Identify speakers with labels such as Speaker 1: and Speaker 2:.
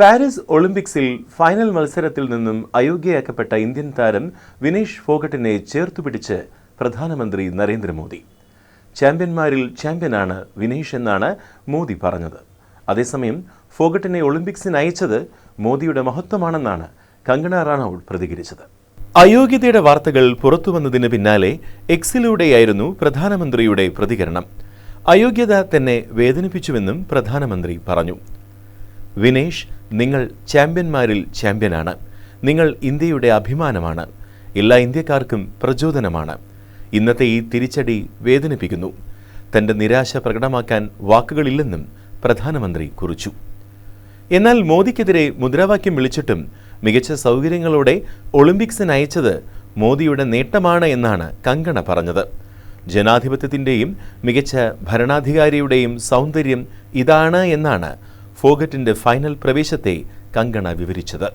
Speaker 1: Paris ഒളിമ്പിക്സിൽ final മത്സരത്തിൽ നിന്നും അയോഗ്യയാക്കപ്പെട്ട ഇന്ത്യൻ താരം വിനേഷ് ഫോഗട്ടിനെ ചേർത്തുപിടിച്ച് പ്രധാനമന്ത്രി നരേന്ദ്രമോദി. ചാമ്പ്യന്മാരിൽ ചാമ്പ്യനാണ് വിനേഷ് എന്നാണ് മോദി പറഞ്ഞത്. അതേസമയം ഫോഗട്ടിനെ ഒളിമ്പിക്സിന് അയച്ചത് മോദിയുടെ മഹത്വമാണെന്നാണ് കങ്കണ റണൌട്ട് പ്രതികരിച്ചത്. അയോഗ്യതയുടെ വാർത്തകൾ പുറത്തുവന്നതിന് പിന്നാലെ എക്സിലൂടെയായിരുന്നു പ്രധാനമന്ത്രിയുടെ പ്രതികരണം. അയോഗ്യത തന്നെ വേദനിപ്പിച്ചുവെന്നും പ്രധാനമന്ത്രി പറഞ്ഞു. വിനേഷ് നിങ്ങൾ ചാമ്പ്യന്മാരിൽ ചാമ്പ്യനാണ്. നിങ്ങൾ ഇന്ത്യയുടെ അഭിമാനമാണ്. എല്ലാ ഇന്ത്യക്കാർക്കും പ്രചോദനമാണ്. ഇന്നത്തെ ഈ തിരിച്ചടി വേദനിപ്പിക്കുന്നു. തന്റെ നിരാശ പ്രകടമാക്കാൻ വാക്കുകളില്ലെന്നും പ്രധാനമന്ത്രി കുറിച്ചു. എന്നാൽ മോദിക്കെതിരെ മുദ്രാവാക്യം വിളിച്ചിട്ടും മികച്ച സൗകര്യങ്ങളോടെ ഒളിമ്പിക്സിന് അയച്ചത് മോദിയുടെ നേട്ടമാണ് എന്നാണ് കങ്കണ പറഞ്ഞത്. ജനാധിപത്യത്തിന്റെയും മികച്ച ഭരണാധികാരിയുടെയും സൗന്ദര്യം ഇതാണ് എന്നാണ് ഫോഗറ്റിന്റെ ഫൈനൽ പ്രവേശത്തെ കങ്കണ വിവരിച്ചത്